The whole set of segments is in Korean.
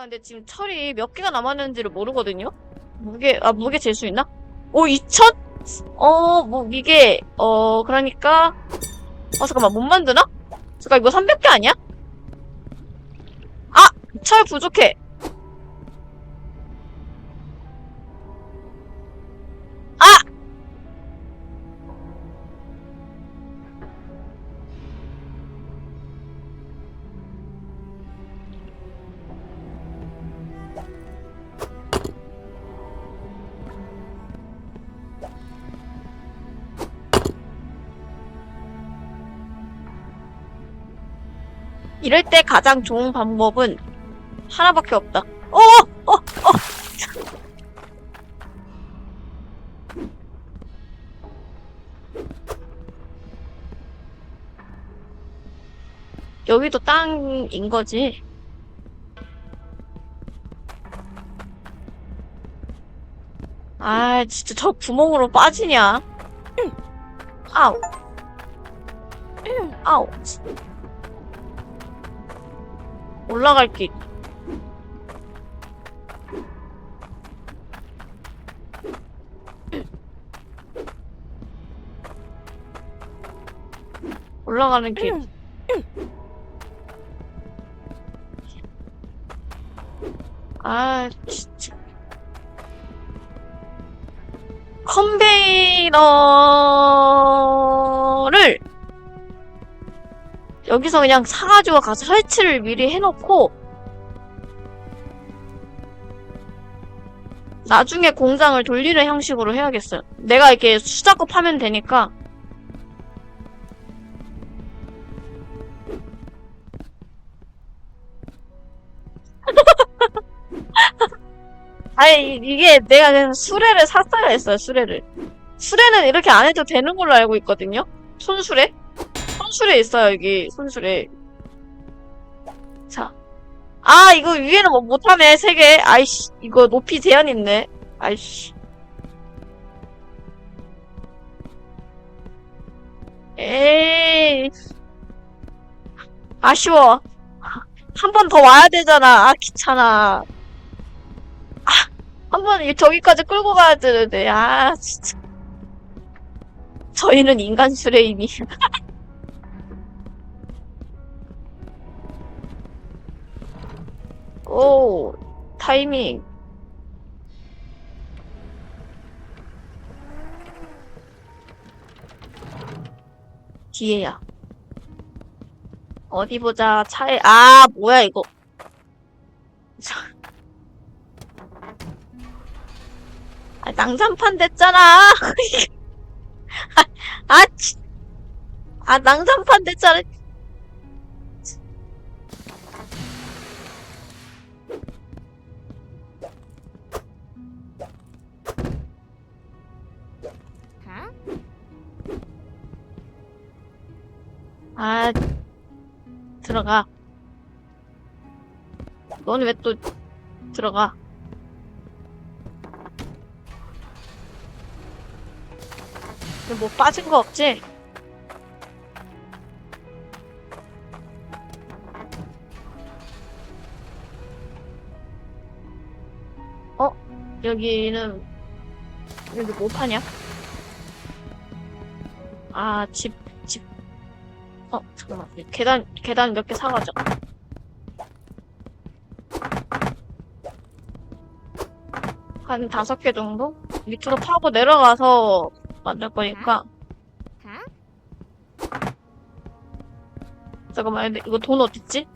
근데 지금 철이 몇 개가 남았는지를 모르거든요? 무게, 아, 무게 잴 수 있나? 오, 2천? 어, 뭐, 이게, 어, 그러니까, 어, 잠깐만, 못 만드나? 잠깐, 이거 300개 아니야? 아! 철 부족해. 이럴 때 가장 좋은 방법은 하나밖에 없다. 어! 어! 어! 여기도 땅인 거지. 아, 진짜 저 구멍으로 빠지냐? 아우. 아우. 올라갈 길. 올라가는 길. 아, 진짜. 컨베이너를 여기서 그냥 사가지고 가서 설치를 미리 해놓고 나중에 공장을 돌리는 형식으로 해야겠어요. 내가 이렇게 수작업하면 되니까. 아니 이- 이게 내가 그냥 수레를 샀어야 했어요 수레를. 수레는 이렇게 안 해도 되는 걸로 알고 있거든요? 손수레 손수레 있어요 여기 손수레 자. 아 이거 위에는 뭐 못하네 세개. 아이씨 이거 높이 제한 있네. 아이씨. 에이. 아쉬워. 한 번 더 와야 되잖아. 아 귀찮아. 한번 저기까지 끌고 가야 되는데. 아 진짜. 저희는 인간 수레이니 오 타이밍 뒤에야 어디 보자 차에 아 뭐야 이거 자. 아, 낭장판 됐잖아. 아, 아, 치. 아, 낭장판 됐잖아. 아, 들어가. 너는 왜또 들어가? 뭐 빠진 거 없지? 어? 여기는 여기 뭐 파냐? 아, 집, 집. 어. 계단, 계단 몇 개 사가자. 한 다섯 개 정도? 밑으로 파고 내려가서 만들 거니까. 잠깐만, 이거 돈 어딨지?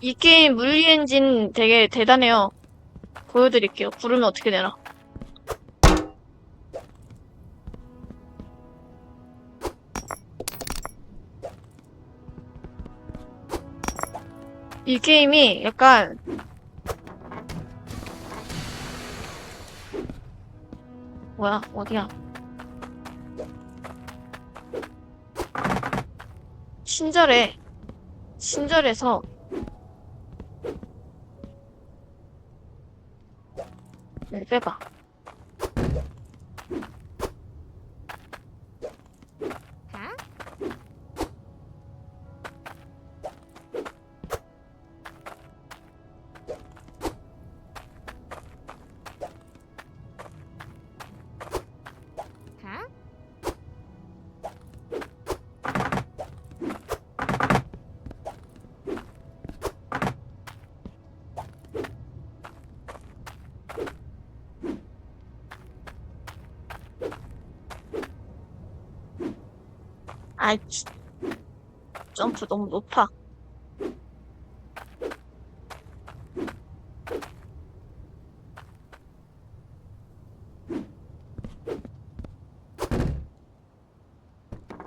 이 게임 물리 엔진 되게 대단해요. 보여드릴게요. 부르면 어떻게 되나? 이 게임이 약간 뭐야 어디야? 친절해. 친절해서. 네, 빼봐 아이, 치- 점프 너무 높아.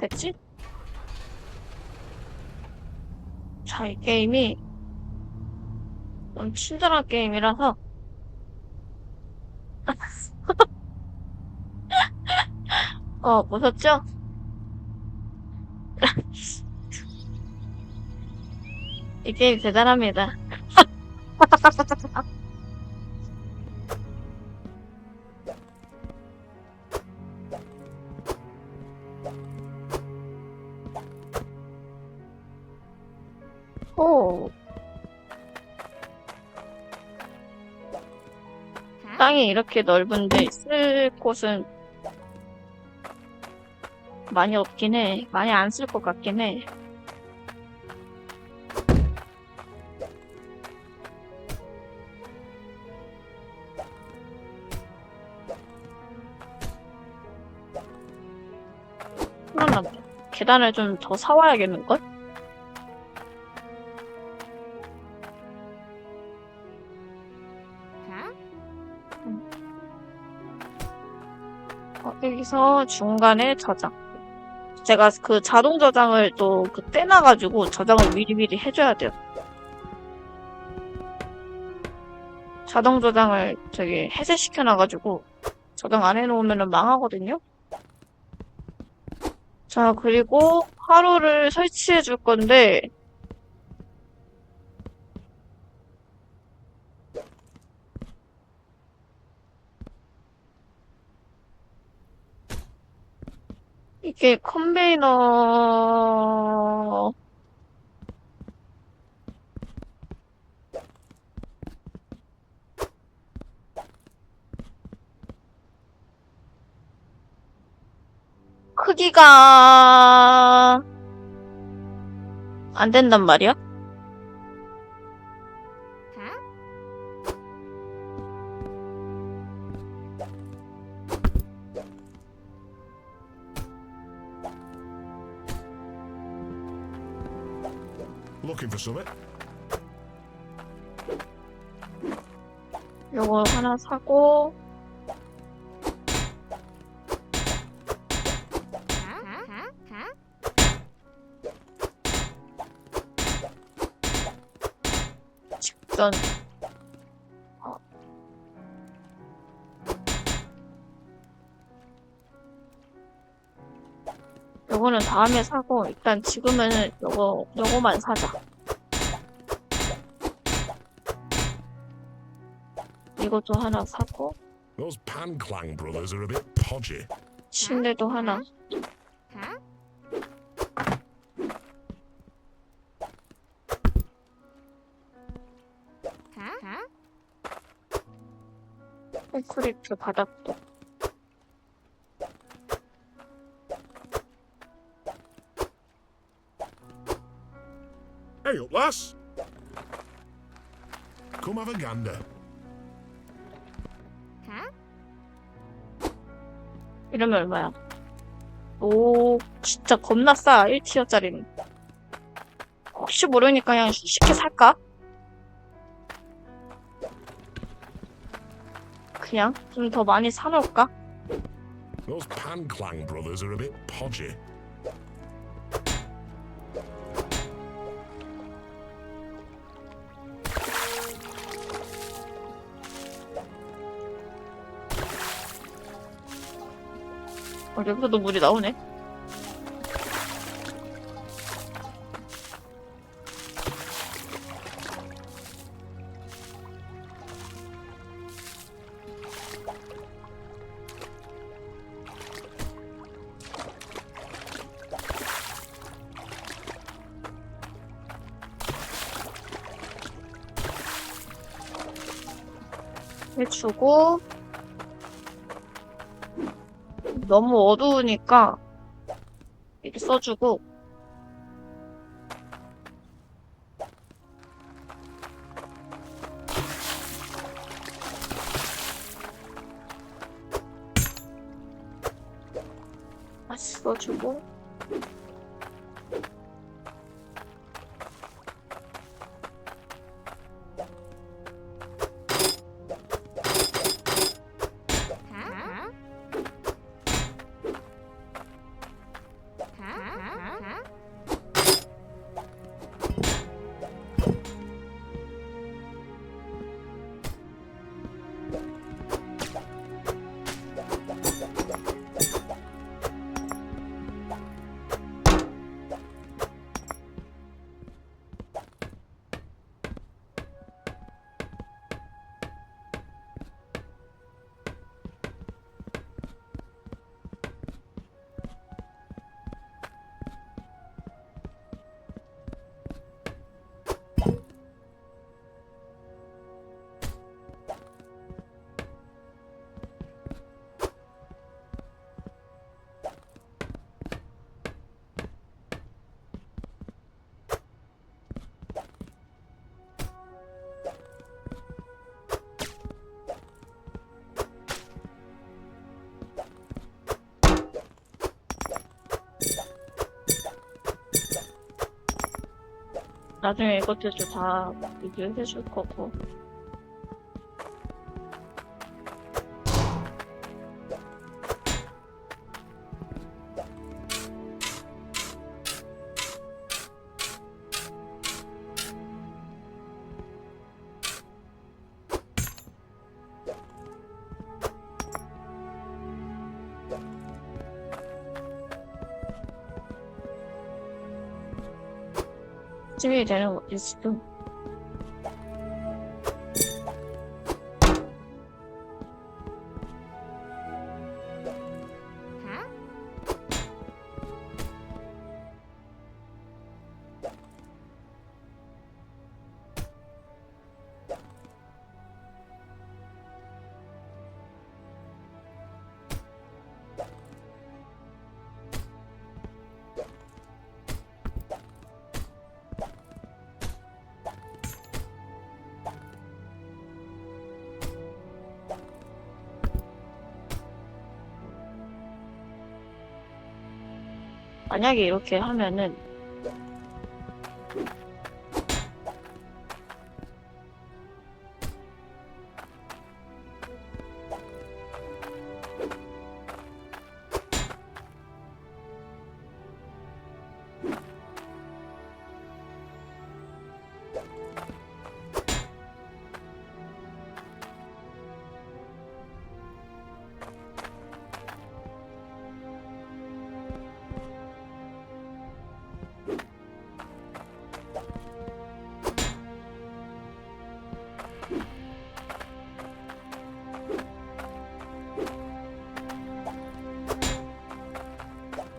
됐지? 자, 이 게임이 좀 친절한 게임이라서 어, 보셨죠? 이 게임 대단합니다. 오. 땅이 이렇게 넓은데 쓸 곳은 많이 없긴 해. 많이 안 쓸 것 같긴 해. 그러나 계단을 좀 더 사와야겠는걸? 어, 여기서 중간에 저장. 제가 그 자동 저장을 또 그 떼놔가지고 저장을 미리미리 해줘야 돼요. 자동 저장을 저기 해제시켜놔가지고 저장 안 해놓으면 망하거든요. 자, 그리고 화로를 설치해 줄 건데, 이게 컨베이너, 크기가 안 된단 말이야? 요거 하나 사고, 어. 요거는 다음에 사고, 일단 지금은 요거, 요거만 사자. 이것도 하나 사고, Those Panclang brothers are a bit podgy. 침대도 하나. 콘크리트 바닥도. Hey up, lass! Come have a gander. 이러면 얼마야? 오, 진짜 겁나 싸. 1티어짜리는. 혹시 모르니까 그냥 쉽게 살까? 그냥 좀 더 많이 사놓을까? Those Panclang brothers are a bit podgy. 어, 여기서도 물이 나오네. 해주고. 너무 어두우니까 이렇게 써주고. 다시 써주고 나중에 이것들도 다 리뷰해 줄 거고. 준비 되는 거 지금. 만약에 이렇게 하면은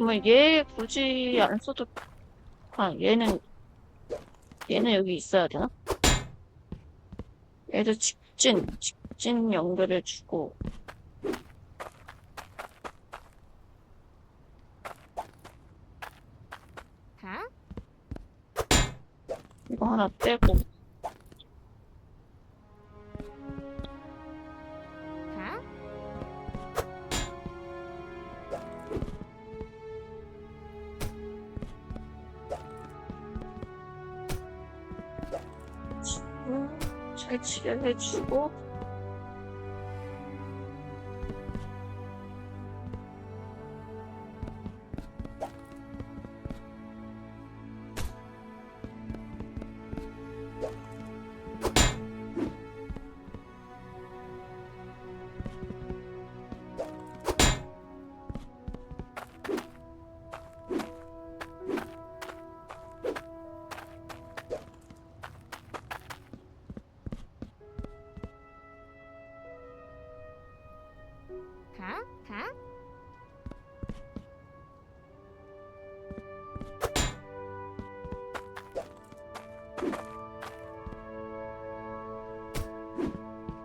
뭐 얘 굳이 안 써도 아 얘는 얘는 여기 있어야 되나? 얘도 직진 직진 연결해 주고. 이거 하나 떼고 5 штук. 를 해주고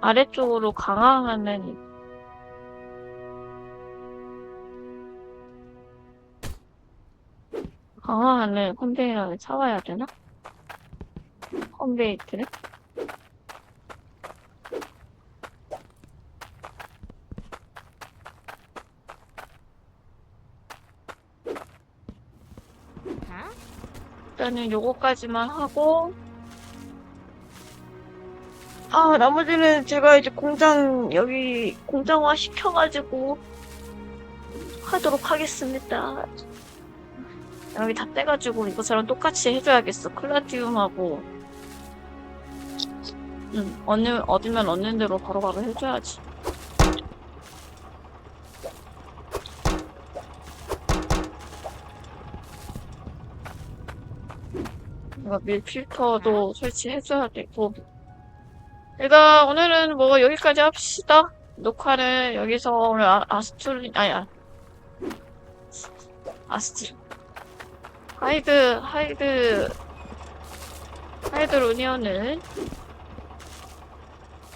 아래쪽으로 강화하는 강화하는 컨베이어를 사와야 되나? 컨베이트를? 일단은 요거까지만 하고. 아 나머지는 제가 이제 공장 여기 공장화 시켜가지고 하도록 하겠습니다. 여기 다 떼가지고 이것처럼 똑같이 해줘야겠어. 클라디움하고. 응 얻으면 얻는 대로 바로바로 해줘야지 이거 밀 필터도 설치해줘야 되고. 일단 오늘은 뭐 여기까지 합시다. 녹화를 여기서 오늘 아, 아스툴 아니 아 아스툴 하이드 하이드 하이드 루니언을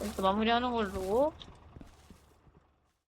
여기서 마무리하는 걸로